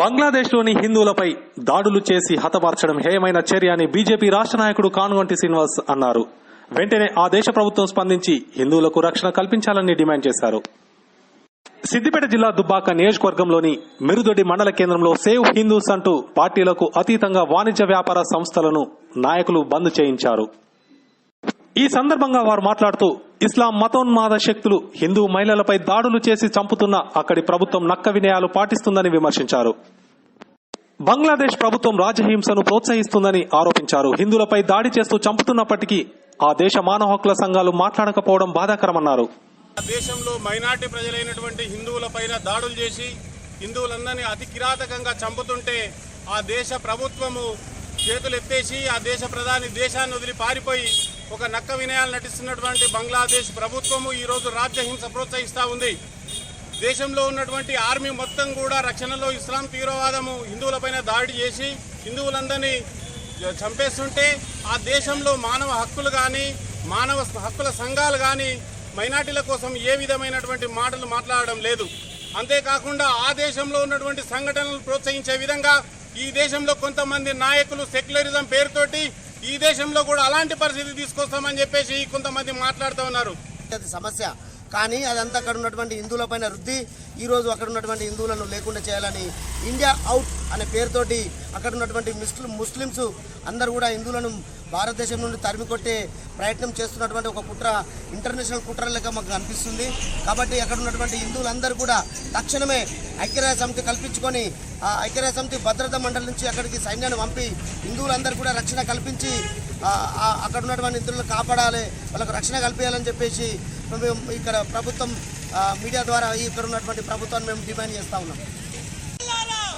బంగ్లాదేశ్లోని హిందువులపై దాడులు చేసి హతమార్చడం హేయమైన చర్య అని బీజేపీ రాష్ట్ర నాయకుడు కానుగంటి శ్రీనివాస్ అన్నారు. వెంటనే ఆ దేశ ప్రభుత్వం స్పందించి హిందువులకు రక్షణ కల్పించాలని డిమాండ్ చేశారు. సిద్దిపేట జిల్లా దుబ్బాక నియోజకవర్గంలోని మిరుదొడ్డి మండల కేంద్రంలో సేవ్ హిందూస్ అంటూ పార్టీలకు అతీతంగా వాణిజ్య వ్యాపార సంస్థలను నాయకులు బంద్ చేయించారు. ఈ సందర్భంగా వారు మాట్లాడుతూ ఇస్లాం మతోన్మాద శక్తులు హిందూ మహిళలపై దాడులు చేసి చంపుతున్న అక్కడి ప్రభుత్వం నక్క వినయాలు పాటిస్తుందని విమర్శించారు. బంగ్లాదేశ్ ప్రభుత్వం రాజహింసను ప్రోత్సహిస్తుందని ఆరోపించారు. హిందువులపై దాడి చేస్తూ చంపుతున్నప్పటికీ ఆ దేశ మానవ హక్కుల సంఘాలు మాట్లాడకపోవడం బాధాకరమన్నారు. దేశంలో మైనార్టీ ప్రజలైనటువంటి హిందువుల పైన దాడులు చేసి హిందువులందరినీ అతి కిరాతకంగా చంపుతుంటే ఆ దేశ ప్రభుత్వము చేతులు ఎత్తేసి ఆ దేశ ప్రధాని దేశాన్ని వదిలి పారిపోయి ఒక నక్క వినయాలు నటిస్తున్నటువంటి బంగ్లాదేశ్ ప్రభుత్వము ఈరోజు రాజ్యహింస ప్రోత్సహిస్తూ ఉంది. దేశంలో ఉన్నటువంటి ఆర్మీ మొత్తం కూడా రక్షణలో ఇస్లాం తీవ్రవాదము హిందువులపైన దాడి చేసి హిందువులందరినీ చంపేస్తుంటే ఆ దేశంలో మానవ హక్కులు కానీ మానవ హక్కుల సంఘాలు కానీ మైనార్టీల కోసం ఏ విధమైనటువంటి మాటలు మాట్లాడడం లేదు. అంతేకాకుండా ఆ దేశంలో ఉన్నటువంటి సంఘటనలు ప్రోత్సహించే విధంగా ఈ దేశంలో కొంతమంది నాయకులు సెక్యులరిజం పేరుతోటి ఈ దేశంలో కూడా అలాంటి పరిస్థితి తీసుకొస్తామని చెప్పేసి కొంతమంది మాట్లాడుతూ ఉన్నారు. సమస్య. కానీ అదంతా అక్కడ ఉన్నటువంటి హిందువులపైన రుద్ది ఈరోజు అక్కడ ఉన్నటువంటి హిందువులను లేకుండా చేయాలని ఇండియా అవుట్ అనే పేరుతోటి అక్కడ ఉన్నటువంటి ముస్లిం ముస్లిమ్స్ అందరూ కూడా హిందువులను భారతదేశం నుండి తరిమి కొట్టే ప్రయత్నం చేస్తున్నటువంటి ఒక కుట్ర ఇంటర్నేషనల్ కుట్ర లెక్క మాకు అనిపిస్తుంది కాబట్టి అక్కడ ఉన్నటువంటి హిందువులందరూ కూడా తక్షణమే ఐక్యరాజ్య సమితి కల్పించుకొని ఆ ఐక్యరాజ్య సమితి భద్రతా మండలి నుంచి అక్కడికి సైన్యాన్ని పంపి హిందువులందరూ కూడా రక్షణ కల్పించి అక్కడ ఉన్నటువంటి నిధులను కాపాడాలి వాళ్ళకు రక్షణ కల్పించాలని చెప్పేసి మేము ఇక్కడ ప్రభుత్వం మీడియా ద్వారా ఇక్కడ ఉన్నటువంటి ప్రభుత్వాన్ని మేము డిమాండ్ చేస్తా ఉన్నాం.